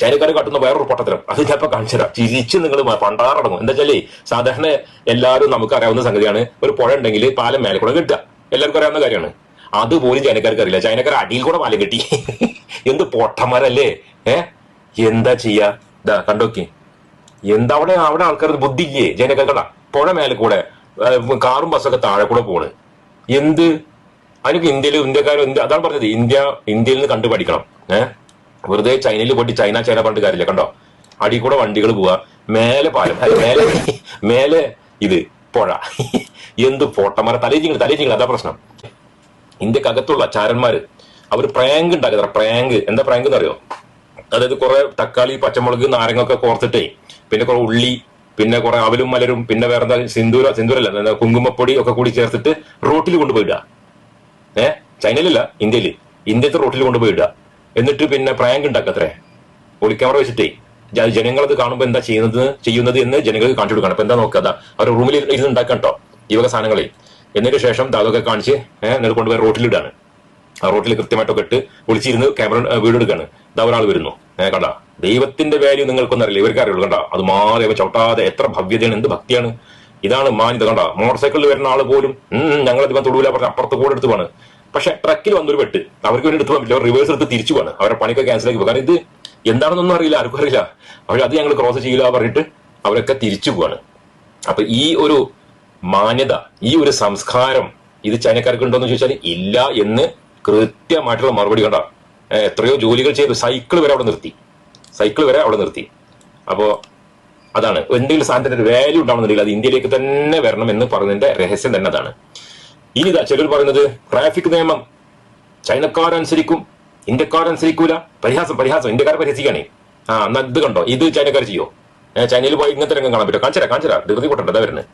ചൈനക്കാർ കാട്ടുന്ന വേറൊരു പൊട്ടത്തരം. അത് ചിലപ്പോൾ കാണിച്ചു തരാം ചിരിച്ച് നിങ്ങൾ പണ്ടാറടങ്ങും. എന്താ വെച്ചാലേ സാധാരണ എല്ലാവരും നമുക്ക് അറിയാവുന്ന സംഗതിയാണ്. ഒരു പുഴ ഉണ്ടെങ്കിൽ പാലം മേലെ കൂടെ കിട്ടുക. എല്ലാവർക്കും അറിയാവുന്ന കാര്യമാണ്. അതുപോലും ചൈനക്കാർക്ക് അറിയില്ല. ചൈനക്കാർ അടിയിൽ കൂടെ പാലം കിട്ടി. എന്ത് പൊട്ടന്മാരല്ലേ? ഏ? എന്താ ചെയ്യാ? ഇതാ കണ്ടോക്കി. എന്താ അവിടെ അവിടെ ആൾക്കാർ ബുദ്ധിക്കേ ജനകക്കട പുഴ മേലെ കൂടെ കാറും ബസ്സൊക്കെ താഴെ കൂടെ പോണ്. എന്ത്? അതിനൊക്കെ ഇന്ത്യയിൽ ഇന്ത്യക്കാരും അതാണ് പറഞ്ഞത്. ഇന്ത്യ ഇന്ത്യയിൽ നിന്ന് കണ്ടു പഠിക്കണം ഏഹ് വെറുതെ ചൈനയിൽ പോയിട്ട് ചൈന ചൈന പണ്ട് കാര്യമില്ല. കണ്ടോ? അടി കൂടെ വണ്ടികൾ പോവാ. മേലെ പാലം. മേലെ മേലെ ഇത് പുഴ. എന്ത് പൊട്ടന്മാരെ തലേജിങ്ങൾ തലേജിങ്ങൾ അതാ പ്രശ്നം. ഇന്ത്യക്കകത്തുള്ള ചാരന്മാര് അവർ പ്രാങ്ക് ഉണ്ടാക്കുന്ന പ്രാങ്ക്. എന്താ പ്രാങ്ക് എന്ന് അറിയോ അതായത് കുറെ തക്കാളി പച്ചമുളക് നാരങ്ങൊക്കെ കോർത്തിട്ടേ. പിന്നെ കുറെ ഉള്ളി പിന്നെ കുറെ അവലും മലരും പിന്നെ വേറെ എന്താ സിന്ദൂര സിന്ദൂരല്ല. കുങ്കുമപ്പൊടി ഒക്കെ കൂടി ചേർത്തിട്ട് റോട്ടിൽ കൊണ്ടുപോയിടുക ഏഹ് ചൈനയിലല്ല ഇന്ത്യയിൽ ഇന്ത്യത്തെ റോട്ടിൽ കൊണ്ടുപോയിടുക എന്നിട്ട് പിന്നെ പ്രാങ്ക് ഉണ്ടാക്കത്രേ ഒളിക്യാമറ വെച്ചിട്ടേ. ജനങ്ങളത് കാണുമ്പോൾ എന്താ ചെയ്യുന്നത്? ചെയ്യുന്നത് എന്ന് ജനങ്ങൾക്ക് കാണിച്ചു കൊടുക്കണം. അപ്പൊ എന്താ നോക്കാതെ അവർ റൂമിൽ ഇരുന്ന് ഉണ്ടാക്കാം കേട്ടോ ഈ വക സാധനങ്ങളെ. എന്നിട്ട് ശേഷം ദാതൊക്കെ കാണിച്ച് എന്നിട്ട് കൊണ്ടുപോയി റോട്ടിലിടാണ് ആ റോട്ടിൽ കൃത്യമായിട്ടൊക്കെ ഇട്ട് വിളിച്ചിരുന്ന് ക്യാമറ വീട് എടുക്കാണ്. ഇതാ ഒരാൾ വരുന്നു. ഏഹ് കണ്ട? ദൈവത്തിന്റെ വാല്യൂ നിങ്ങൾക്കൊന്നും അറിയില്ല ഇവർക്ക് അറിയുള്ളൂ കണ്ട? അത് മാറി അവ ചവിട്ടാതെ എത്ര ഭവ്യതയാണ് എന്ത് ഭക്തിയാണ്. ഇതാണ് മാന്യത കണ്ട? മോട്ടോർ സൈക്കിളിൽ വരുന്ന ആൾ പോലും ഞങ്ങൾ അധികം തൊടുവില്ല പറഞ്ഞ അപ്പുറത്ത് കൂടെ എടുത്ത് പോണ്. പക്ഷെ ട്രക്കിൽ വന്നൊരു വെട്ട് അവർക്ക് വേണ്ടി എടുത്തു പറ്റില്ല. റിവേഴ്സ് എടുത്ത് തിരിച്ചു പോകണം അവരുടെ പണിയൊക്കെ ക്യാൻസൽ ആക്കി പോകും കാരണം ഇത് എന്താണെന്നൊന്നും അറിയില്ല. ആർക്കും അറിയില്ല. അവർ അത് ഞങ്ങൾ ക്രോസ് ചെയ്യില്ല പറഞ്ഞിട്ട് അവരൊക്കെ തിരിച്ചു പോവാണ്. അപ്പൊ ഈ ഒരു മാന്യത ഈ ഒരു സംസ്കാരം ഇത് ചൈനക്കാർക്ക് ഉണ്ടോന്ന് ചോദിച്ചാൽ ഇല്ല എന്ന് കൃത്യമായിട്ടുള്ള മറുപടി കണ്ട. എത്രയോ ജോലികൾ ചെയ്ത് സൈക്കിൾ വരെ അവിടെ നിർത്തി. സൈക്കിൾ വരെ അവിടെ നിർത്തി. അപ്പോ അതാണ്. എന്തെങ്കിലും സാധനത്തിന്റെ വാല്യൂ ഉണ്ടാവണമെന്നില്ല അത് ഇന്ത്യയിലേക്ക് തന്നെ വരണം എന്ന് പറഞ്ഞതിന്റെ രഹസ്യം തന്നെ അതാണ്. ഇനി ഇതാ പറയുന്നത് ട്രാഫിക് നിയമം. ചൈനക്കാരനുസരിക്കും ഇന്ത്യക്കാരനുസരിക്കൂല. പരിഹാസം പരിഹാസം. ഇന്ത്യക്കാരെ പരിഹസിക്കാണേ ആ എന്നാ ഇത് കണ്ടോ? ഇത് ചൈനക്കാർ ചെയ്യോ? ചൈനയിൽ പോയി ഇങ്ങനത്തെ രംഗം കാണാൻ പറ്റുമോ? കാണിച്ചരാ കാണിച്ചരാ ധൃതി കൂട്ടണ്ട അതാ വരുന്നത്.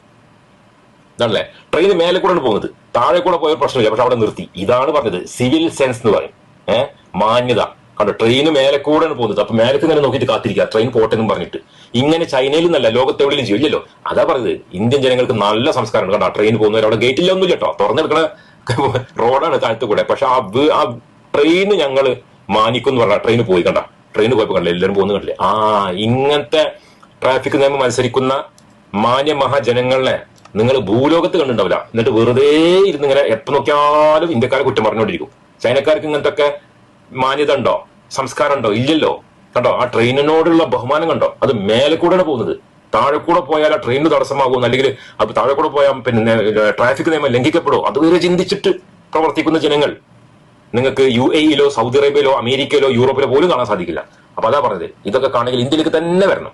ഇതാണല്ലേ? ട്രെയിൻ മേലെ കൂടെയാണ് പോകുന്നത്. താഴെ കൂടെ പോയ പ്രശ്നമില്ല പക്ഷെ അവിടെ നിർത്തി. ഇതാണ് പറഞ്ഞത് സിവിൽ സെൻസ് എന്ന് പറയും. ഏഹ് മാന്യത. കണ്ടോ ട്രെയിൻ മേലെ കൂടെയാണ് പോകുന്നത്. അപ്പൊ മേലത്ത് ഇങ്ങനെ നോക്കിയിട്ട് കാത്തിരിക്കുക. ട്രെയിൻ പോട്ടെ എന്നും പറഞ്ഞിട്ട്. ഇങ്ങനെ ചൈനയിൽ നിന്നല്ല ലോകത്തെവിടെയും ചെയ്യില്ലല്ലോ അതാ പറഞ്ഞത്. ഇന്ത്യൻ ജനങ്ങൾക്ക് നല്ല സംസ്കാരമുണ്ട്. കണ്ടോ ട്രെയിൻ പോകുന്നവർ അവിടെ ഗേറ്റില്ല ഒന്നുമില്ല കേട്ടോ. തുറന്നെടുക്കണ റോഡാണ് താഴത്ത് കൂടെ. പക്ഷെ ആ ആ ട്രെയിൻ ഞങ്ങൾ മാനിക്കും എന്ന് പറഞ്ഞാൽ ട്രെയിൻ പോയി കണ്ട. ട്രെയിൻ പോയപ്പോ കണ്ടില്ല എല്ലാവരും പോകുന്നു കണ്ടില്ലേ? ആ ഇങ്ങനത്തെ ട്രാഫിക് നിയമം മാന്യ മഹാജനങ്ങളെ നിങ്ങൾ ഭൂലോകത്ത് കണ്ടിട്ടുണ്ടാവില്ല. എന്നിട്ട് വെറുതെ ഇരുന്ന് ഇങ്ങനെ എപ്പോ നോക്കിയാലും ഇന്ത്യക്കാരെ കുറ്റം പറഞ്ഞുകൊണ്ടിരിക്കും. ചൈനക്കാർക്ക് ഇങ്ങനത്തെ ഒക്കെ മാന്യത ഉണ്ടോ? സംസ്കാരം ഉണ്ടോ ഇല്ലല്ലോ. കണ്ടോ? ആ ട്രെയിനിനോടുള്ള ബഹുമാനം കണ്ടോ? അത് മേലെ കൂടെയാണ് പോകുന്നത്. താഴെ കൂടെ പോയാൽ ആ ട്രെയിനിന് തടസ്സമാകും അല്ലെങ്കിൽ അത് താഴെ കൂടെ പോയാൽ പിന്നെ ട്രാഫിക് നിയമം ലംഘിക്കപ്പെടുമോ അതുവരെ ചിന്തിച്ചിട്ട് പ്രവർത്തിക്കുന്ന ജനങ്ങൾ. നിങ്ങൾക്ക് യു എയിലോ സൗദി അറേബ്യയിലോ അമേരിക്കയിലോ യൂറോപ്പിലോ പോലും കാണാൻ സാധിക്കില്ല. അപ്പൊ അതാ പറഞ്ഞത്. ഇതൊക്കെ കാണെങ്കിൽ ഇന്ത്യയിലേക്ക് തന്നെ വരണം.